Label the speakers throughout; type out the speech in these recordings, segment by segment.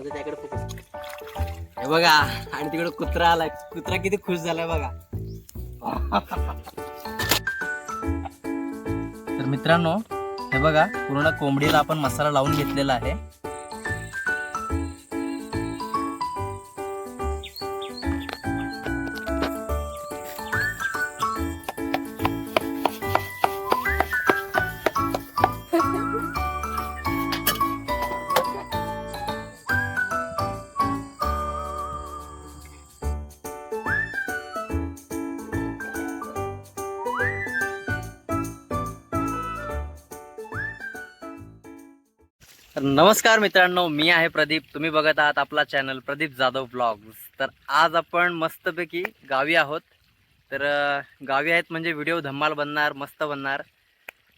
Speaker 1: म्हणजे त्याकडे फोकस हे बघा आणि तिकडे कुत्रा आलाय. कुत्रा किती खुश झालाय बघा. तर मित्रांनो हे बघा पूर्ण कोंबडीला आपण मसाला लावून घेतलेला आहे. नमस्कार मित्रांनो मी आहे प्रदीप. तुम्ही बघत आहात आपला चॅनल प्रदीप जाधव ब्लॉग्स तर आज आपण मस्तपैकी गावी आहोत. तर गावी आहेत म्हणजे व्हिडिओ धम्माल बनणार मस्त बनणार.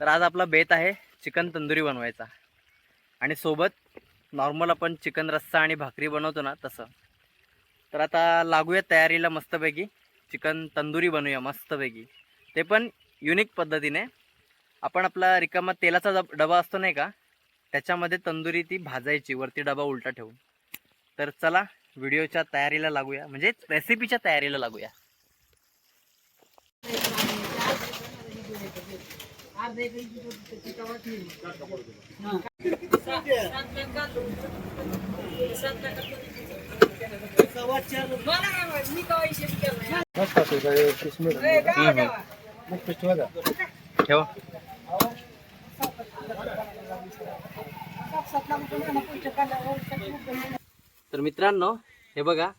Speaker 1: तर आज आपला बेत आहे चिकन तंदुरी बनवायचा. आणि सोबत नॉर्मल आपण चिकन रस्सा आणि भाकरी बनवतो ना तसं. तर आता लागूया तयारीला मस्तपैकी. चिकन तंदुरी बनवूया मस्तपैकी. ते पण युनिक पद्धतीने. आपण आपला रिकामा तेलाचा डब- डबा असतो नाही का? त्याच्यामध्ये तंदुरी ती भाजायची वरती डबा उलटा ठेवून. तर चला व्हिडिओच्या तयारीला लागूया. म्हणजे रेसिपीच्या तयारीला लागूया. ठेवा. तर मित्रांनो हे बघा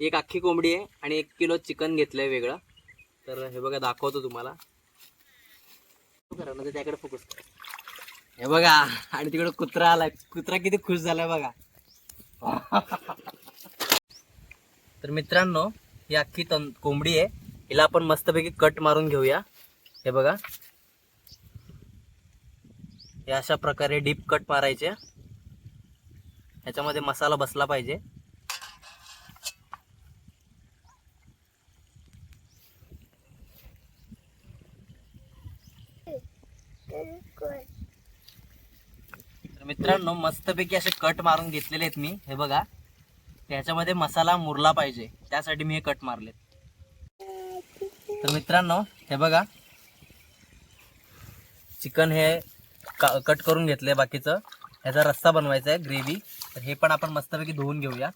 Speaker 1: एक अख्खी कोंबडी आहे आणि एक किलो चिकन घेतलंय वेगळं. तर हे बघा दाखवतो तुम्हाला. त्याकडे फोकस हे बघा आणि तिकडे कुत्रा आलाय. कुत्रा किती खुश झालाय बघा. तर मित्रांनो ही अख्खी तन कोंबडी आहे. हिला आपण मस्तपैकी कट मारून घेऊया. हे बघा. हे अशा प्रकारे डीप कट मारायचे. ह्याच्यामध्ये मसाला बसला पाहिजे. तर मित्रांनो मस्तपैकी असे कट मारून घेतलेले आहेत मी. हे बघा. ह्याच्यामध्ये मसाला मुरला पाहिजे. त्यासाठी मी हे कट मारले तर मित्रांनो हे बघा. चिकन हे का कट करून घेतलंय बाकीचं. ह्याचा रस्सा बनवायचा आहे ग्रेव्ही तर हे पण आपण मस्तपैकी धुवून घेऊया.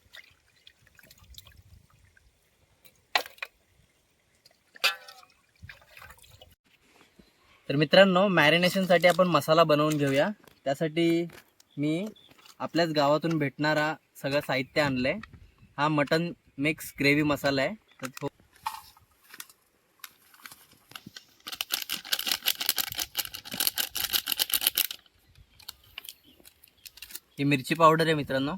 Speaker 1: तर मित्रांनो मॅरिनेशनसाठी आपण मसाला बनवून घेऊया. त्यासाठी मी आपल्याच गावातून भेटणारा सगळं साहित्य आणलंय. हा मटन मिक्स ग्रेव्ही मसाला आहे. तर ही मिरची पावडर आहे मित्रांनो.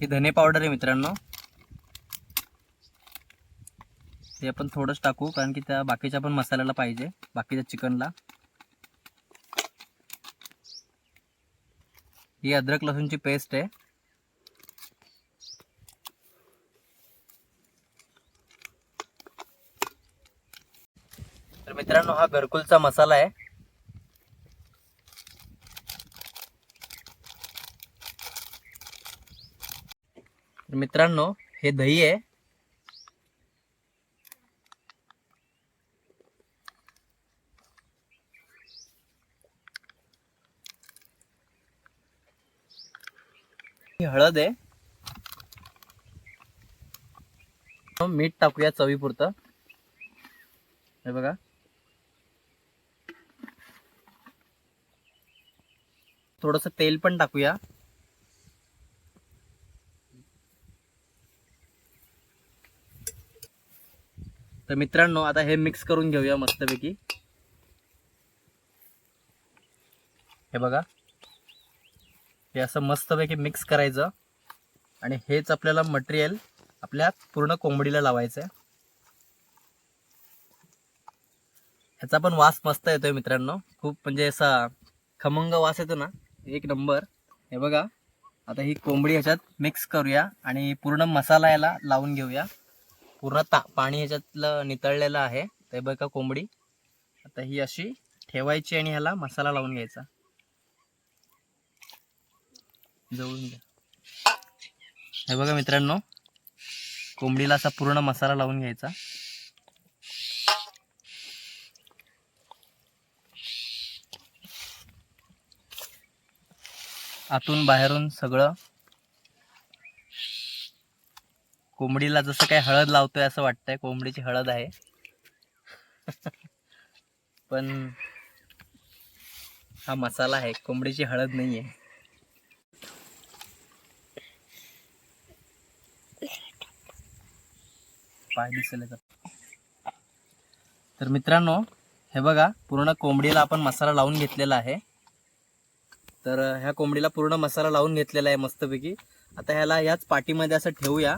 Speaker 1: ही धने पावडर आहे मित्रांनो. ते आपण थोडंच टाकू कारण की त्या बाकीच्या पण मसाल्याला पाहिजे बाकीच्या चिकनला. ही अद्रक लसूणची पेस्ट आहे. मित्रांनो हा घरकुलचा मसाला आहे. मित्रांनो हे दही आहे. ही हळद आहे. मीठ टाकूया चवीपुरतं. हे बघा. थोडस तेल पण टाकूया. तर मित्रांनो आता हे मिक्स करून घेऊया मस्तपैकी. हे बघा. हे असं मस्तपैकी मिक्स करायचं. आणि हेच आपल्याला मटेरियल आपल्या पूर्ण कोंबडीला लावायचं आहे ह्याचा पण वास मस्त येतोय मित्रांनो. खूप म्हणजे असा खमंग वास येतो ना एक नंबर. हे बघा आता ही कोंबडी ह्याच्यात मिक्स करूया आणि पूर्ण मसाला याला लावून घेऊया. पूर्ण ता पाणी ह्याच्यातलं नितळलेलं आहे. ते बघा कोंबडी. आता ही अशी ठेवायची आणि ह्याला मसाला लावून घ्यायचा. जवळून घ्या. हे बघा मित्रांनो कोंबडीला असा पूर्ण मसाला लावून घ्यायचा. आतून बाहेरून सगळं कोंबडीला जसं काय हळद लावतोय असं वाटतंय कोंबडीची हळद आहे. पण हा मसाला आहे कोंबडीची हळद नाही आहे पाय दिसेल तर मित्रांनो हे बघा पूर्ण कोंबडीला आपण मसाला लावून घेतलेला आहे. तर ह्या कोंबडीला पूर्ण मसाला लावून घेतलेला आहे मस्तपैकी. आता ह्याला ह्याच पाठीमध्ये असं ठेवूया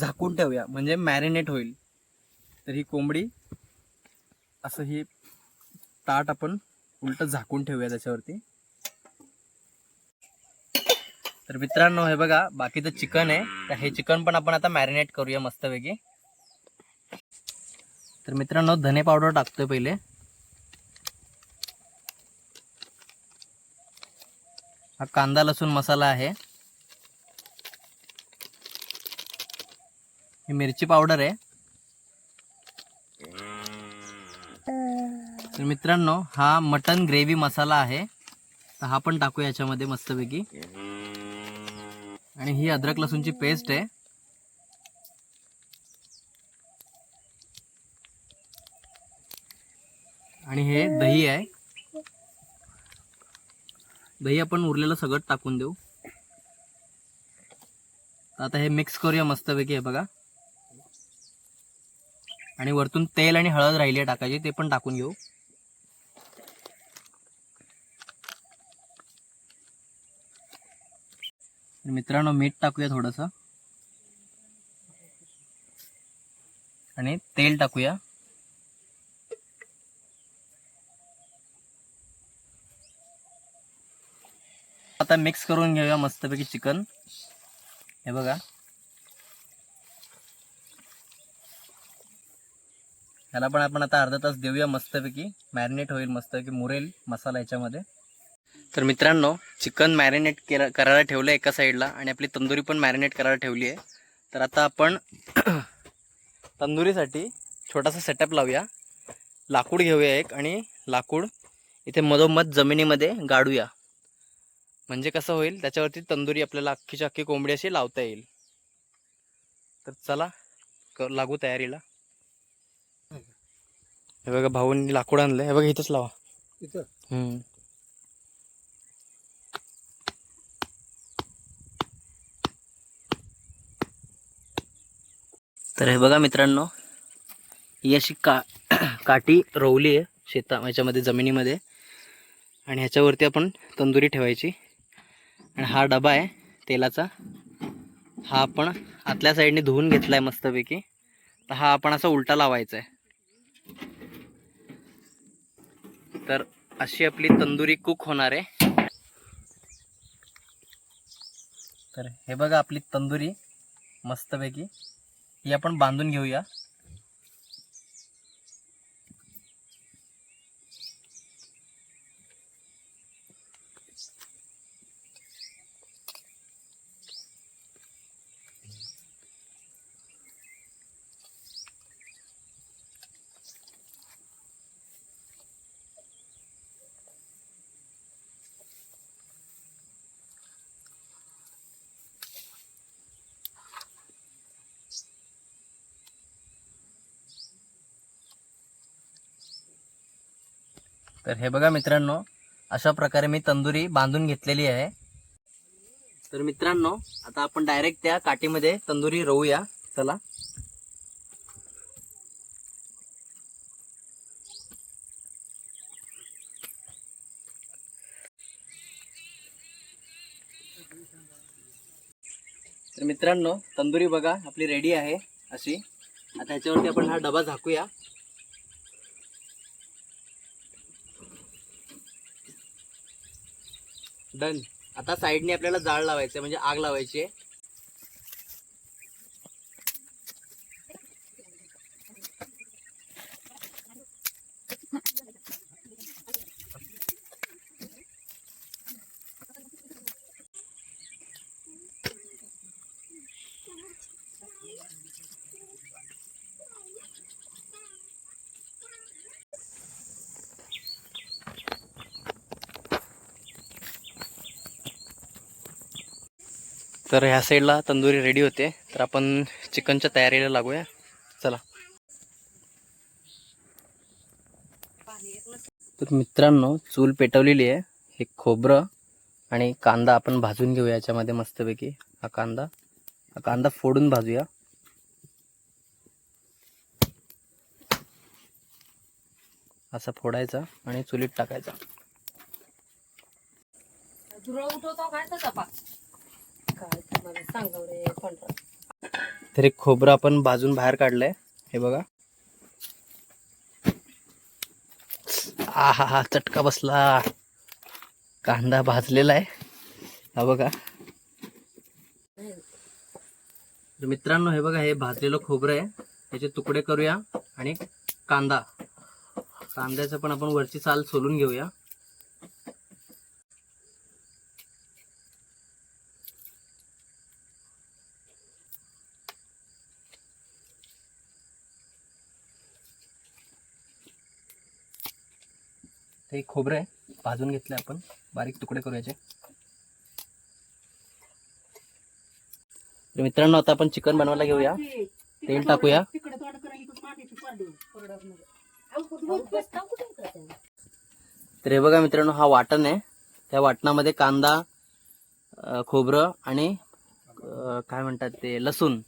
Speaker 1: झाकून ठेवूया म्हणजे मॅरिनेट होईल. तर ही कोंबडी असं ही ताट आपण उलट झाकून ठेवूया त्याच्यावरती. तर मित्रांनो हे बघा बाकीचं चिकन आहे. तर हे चिकन पण आपण आता मॅरिनेट करूया मस्तपैकी. तर मित्रांनो धने पावडर टाकतोय पहिले. हा कांदा लसूण मसाला आहे. ही मिरची पावडर आहे. तर मित्रांनो हा मटन ग्रेव्ही मसाला आहे. तर हा पण टाकू याच्यामध्ये मस्तपैकी. आणि ही अद्रक लसूणची पेस्ट आहे. आणि हे दही आहे. दही आपण उरलेलं सगळं टाकून देऊ. आता हे मिक्स करूया मस्तपैकी हे बघा. आणि वरतून तेल आणि हळद राहिली आहे टाकायची ते पण टाकून घेऊ. मित्रांनो मीठ टाकूया थोडंसं. आणि तेल टाकूया. आता मिक्स करून घेऊया मस्तपैकी चिकन हे बघा. ह्याला पण आपण आता अर्धा तास देऊया मस्तपैकी. मॅरिनेट होईल मस्तपैकी मुरेल मसाला याच्यामध्ये. तर मित्रांनो चिकन मॅरिनेट केला करायला ठेवलं एका साईडला आणि आपली तंदुरी पण मॅरिनेट करायला ठेवली आहे. तर आता आपण तंदुरीसाठी छोटासा सेटअप लावूया. लाकूड घेऊया एक आणि लाकूड इथे मधोमध जमिनीमध्ये गाडूया. म्हणजे कसं होईल त्याच्यावरती तंदुरी आपल्याला अख्खीच्या अख्खी कोंबडी अशी लावता येईल. तर चला लागू तयारीला. हे बघा भाऊंनी लाकूड आणलंय. हे बघा इथंच लावा.
Speaker 2: इथं.
Speaker 1: तर हे बघा मित्रांनो ही अशी का काठी रोवली आहे शेता ह्याच्यामध्ये जमिनीमध्ये. आणि ह्याच्यावरती आपण तंदुरी ठेवायची. आणि हा डबा आहे तेलाचा. हा आपण आतल्या साईडने धुवून घेतला आहे मस्तपैकी. तर हा आपण असा उलटा लावायचा आहे तर अशी आपली तंदुरी कुक होणार. आहे तर हे बघा आपली तंदुरी मस्तपैकी. ही आपण बांधून घेऊया. तर हे बघा मित्रांनो अशा प्रकारे मी तंदुरी बांधून घेतलेली आहे. तर मित्रांनो आता आपण डायरेक्ट त्या काठीमध्ये तंदुरी रोवूया. चला. तर मित्रांनो तंदुरी बघा आपली रेडी आहे अशी. आता ह्याच्यावरती आपण हा डबा झाकूया. डन आता साईडने आपल्याला जाळ लावायचं आहे, म्हणजे आग लावायची आहे. तर ह्या साईडला तंदुरी रेडी होते. तर आपण चिकनच्या तयारीला लागूया. चला. तर मित्रांनो चूल पेटवलेली आहे. हे खोबरं आणि कांदा आपण भाजून घेऊया याच्यामध्ये मस्तपैकी. हा कांदा. हा कांदा फोडून भाजूया. असा फोडायचा आणि चुलीत टाकायचा. तर एक खोबरं आपण भाजून बाहेर काढलंय. हे बघा. आ हा हा चटका बसला. कांदा भाजलेला आहे. हा बघा. मित्रांनो हे बघा हे भाजलेलं खोबरं आहे. त्याचे तुकडे करूया आणि कांदा. कांद्याचं पण आपण वरची साल सोलून घेऊया. एक खोबरं आहे. भाजून घेतलं आपण. बारीक तुकडे करूयाचे. तर मित्रांनो आता आपण चिकन बनवायला घेऊया. तेल टाकूया. तर हे बघा मित्रांनो हा वाटण आहे. त्या वाटणामध्ये कांदा खोबरं आणि काय म्हणतात ते लसूण.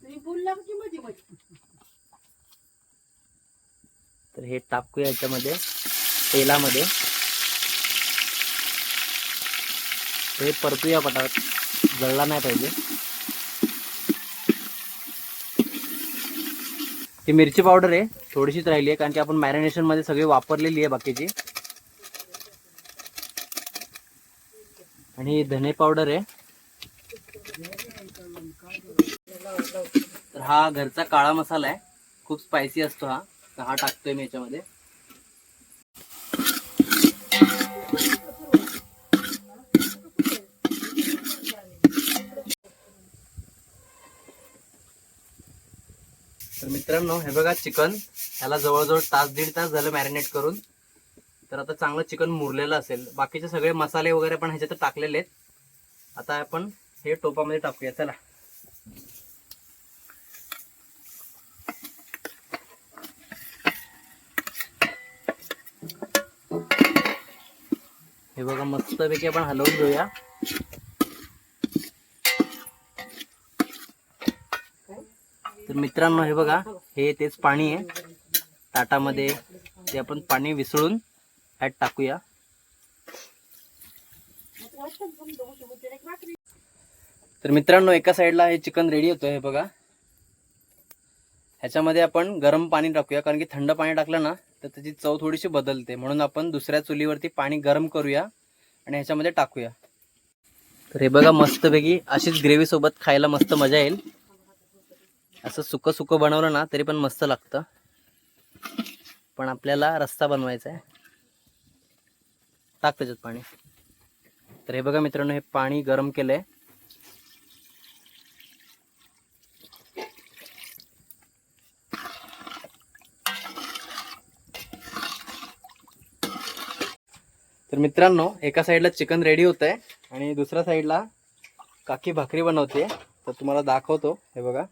Speaker 1: तर हे टाकूया याच्यामध्ये तेलामध्ये तर हे परतूया पटात जळला नाही पाहिजे. ही मिरची पावडर आहे थोडीशीच राहिली आहे कारण की आपण मॅरिनेशनमध्ये सगळी वापरलेली आहे बाकीची. आणि धने पावडर आहे. तर हा घरचा काळा मसाला आहे. खूप स्पायसी असतो हा. तर हा टाकतोय मी याच्यामध्ये तर मित्रांनो हे बघा चिकन. त्याला जवळजवळ तास दीड तास झालं मॅरिनेट करून. तर आता चांगलं चिकन मुरलेलं असेल. बाकीचे सगळे मसाले वगैरे पण ह्याच्यात टाकलेले आहेत. आता आपण हे टोपामध्ये टाकूया. चला. हे बघा मस्तपैकी आपण हलवून घेऊया. तर मित्रांनो हे बघा हे तेच पाणी आहे. ताटामध्ये ते आपण पाणी विसळून ह्यात टाकूया. तर मित्रांनो एका साईडला हे चिकन रेडी होतं हे बघा. ह्याच्यामध्ये आपण गरम पाणी टाकूया कारण की थंड पाणी टाकलं ना तर त्याची चव थोडीशी बदलते. म्हणून आपण दुसऱ्या चुलीवरती पाणी गरम करूया आणि ह्याच्यामध्ये टाकूया. तर हे बघा मस्तपैकी अशीच ग्रेव्हीसोबत खायला मस्त मजा येईल. असं सुकं सुकं बनवलं ना तरी पण मस्त लागतं. पण आपल्याला रस्ता बनवायचा आहे. टाक त्याच्यात पाणी. तर हे बघा मित्रांनो हे पाणी गरम केलंय. तर मित्रांनो एका साईडला चिकन रेडी होत आहे आणि दुसऱ्या साईडला काकी भाकरी बनवते तर तुम्हाला दाखवतो हे बघा.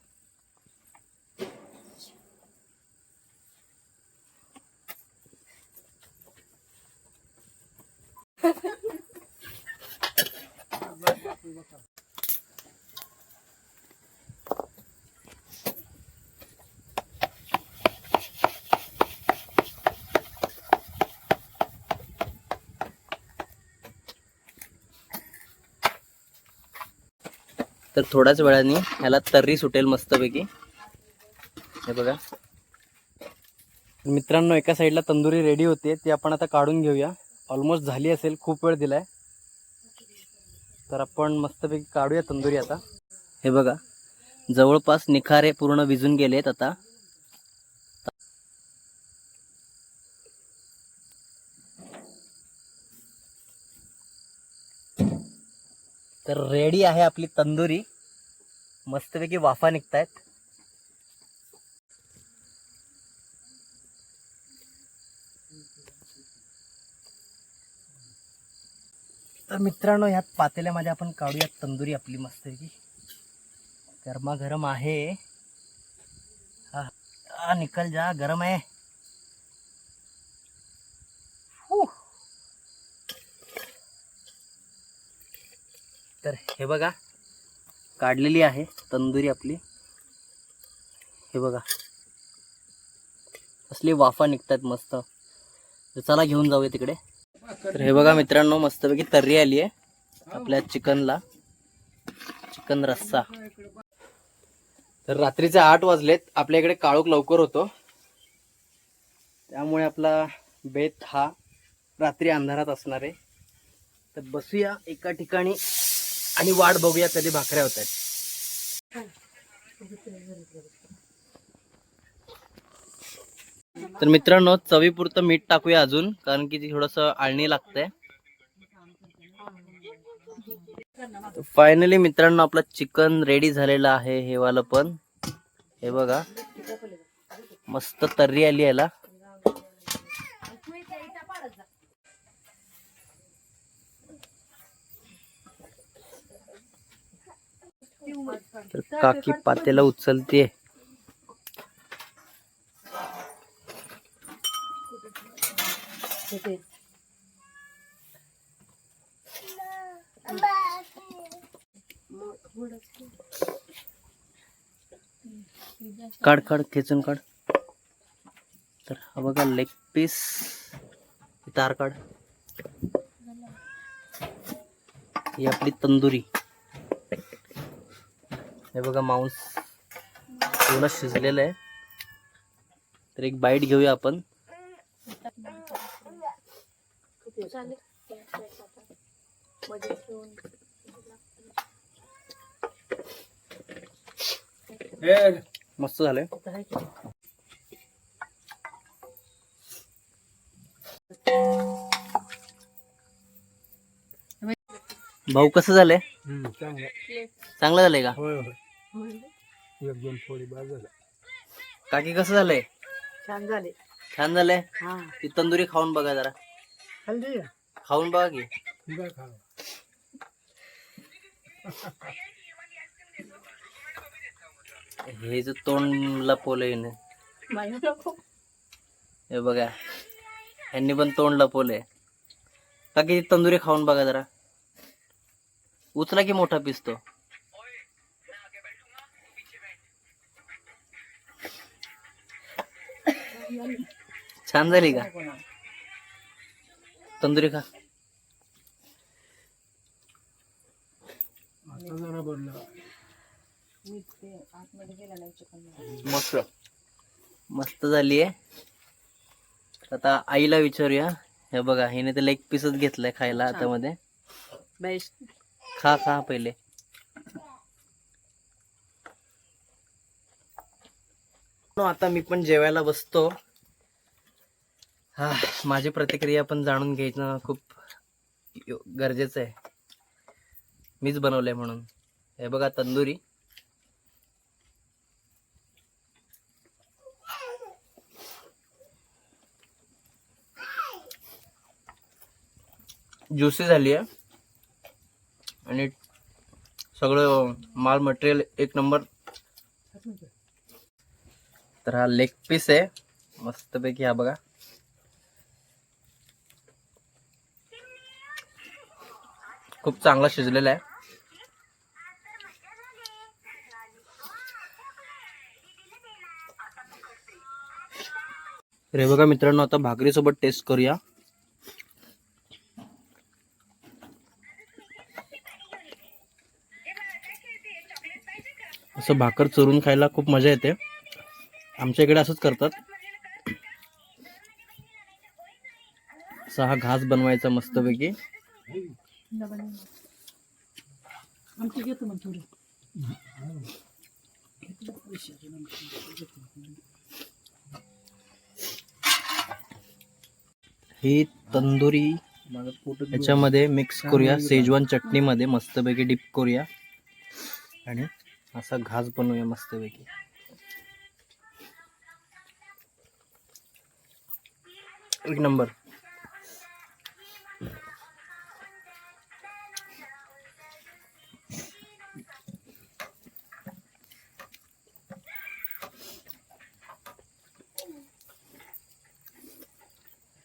Speaker 1: तर थोड्याच वेळाने ह्याला तर्री सुटेल मस्तपैकी. हे बघा. मित्रांनो एका साईडला तंदुरी रेडी होते ती आपण आता काढून घेऊया. ऑलमोस्ट झाली असेल खूप वेळ दिलाय. तर आपण मस्तपैकी काढूया तंदुरी आता. हे बघा जवळपास निखारे पूर्ण विजून गेलेत आता. तर रेडी आहे आपली तंदुरी. मस्तपैकी वाफा निघत आहेत मित्रांनो ह्यात पातेल्यामध्ये आपण काढूया तंदुरी आपली मस्त गरमा गरम आहे. हा निकल जा गरम आहे. तर हे बघा काढलेली आहे तंदुरी आपली. हे बघा. असली वाफा निघतात मस्त. तर चला घेऊन जाऊया तिकडे. तर हे बघा मित्रांनो मस्तपैकी तर्री आली आहे आपल्या चिकनला. चिकन रस्सा. तर रात्रीचे आठ वाजलेत. आपल्या इकडे काळोख लवकर होतो. त्यामुळे आपला बेत हा रात्री अंधारात असणार आहे. तर बसूया एका ठिकाणी आणि वाट बघूया कधी भाकऱ्या होत आहेत. तर मित्रांनो चवीपुरतं मीठ टाकूया अजून कारण की ती थोडंसं आळणी लागतंय. फायनली मित्रांनो आपलं चिकन रेडी झालेलं आहे हे वालं पण. हे बघा मस्त तर्री आली याला. तर काकी पातेला उचलते काढ काढ खेचून काढ. तर हा बघा लेग पीस तार काढ. ही आपली तंदुरी. हे बघा मांस. पूर्ण शिजलेलं आहे. तर एक बाईट घेऊया आपण. मस्त झालंय. भाऊ कसं झालंय? चांगलं. झालंय का? काकी कसं झालंय?
Speaker 2: छान झाले.
Speaker 1: छान झालंय?
Speaker 2: हा.
Speaker 1: ती तंदुरी खाऊन बघा जरा.
Speaker 2: हल्दी
Speaker 1: खाऊन बघा की.
Speaker 3: खावा
Speaker 1: हे जे तोंड लपवलंय हे बघा. यांनी पण तोंड लपवलंय काकी तंदुरी खाऊन बघा जरा. उचला की मोठा पीस तो. छान झाली का? तंदुरी खा.
Speaker 3: आता जरा बदला
Speaker 1: मस्त. मस्त झाली आहे. आता आईला विचारूया. हे बघा हिने तर लेग पीसच घेतलाय खायला हातामध्ये
Speaker 2: बेस्ट
Speaker 1: खा खा पहिले. नो, आता मी पण जेवायला बसतो. हा माझी प्रतिक्रिया पण जाणून घ्यायचं खूप यो- गरजेचं आहे. मीच बनवलंय म्हणून. हे बघा तंदुरी. ज्युसी झाली आहे आणि सगळं माल मटेरियल एक नंबर तर हा लेग पीस आहे. मस्तपैकी हा बघा. खूप चांगला शिजलेला आहे. रे बघा मित्रांनो आता भाकरीसोबत टेस्ट करूया. असं भाकर चोरून खायला खूप मजा येते. आमच्या इकडे असंच करतात. असा हा घास बनवायचा मस्तपैकी.
Speaker 2: आमची घेतो मग थोडी.
Speaker 1: ही तंदुरी याच्यामध्ये मिक्स करूया. सेजवान चटणीमध्ये मस्तपैकी डिप करूया. आणि असा घास बनवूया मस्तपैकी. एक नंबर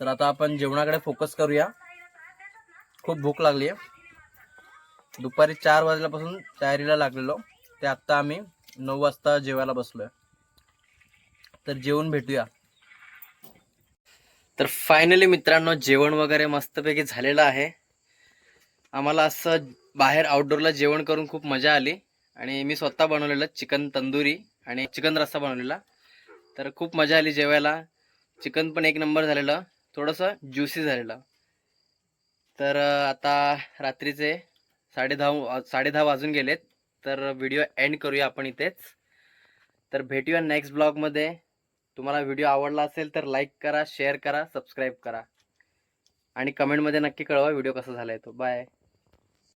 Speaker 1: तर आता आपण जेवणाकडे फोकस करूया. खूप भूक लागली आहे. दुपारी चार वाजल्यापासून तयारीला लागलेलो. ते आत्ता आम्ही नऊ वाजता जेवायला बसलोय. तर जेवून भेटूया. तर फायनली मित्रांनो जेवण वगैरे मस्तपैकी झालेलं आहे. आम्हाला असं बाहेर आउटडोअरला जेवण करून खूप मजा आली. आणि मी स्वतः बनवलेलं चिकन तंदुरी आणि चिकन रस्सा बनवलेला. तर खूप मजा आली जेवायला. चिकन पण एक नंबर झालेलं. थोडंसं ज्युसी झालेलं. तर आता रात्रीचे साडे दहा साडे दहा वाजून गेलेत. तर व्हिडिओ एंड करूया आपण इथेच. तर भेटूया नेक्स्ट ब्लॉगमध्ये तुम्हाला व्हिडिओ आवडला असेल तर लाईक करा शेअर करा सबस्क्राईब करा. आणि कमेंटमध्ये नक्की कळवा व्हिडिओ कसा झाला आहे तो. बाय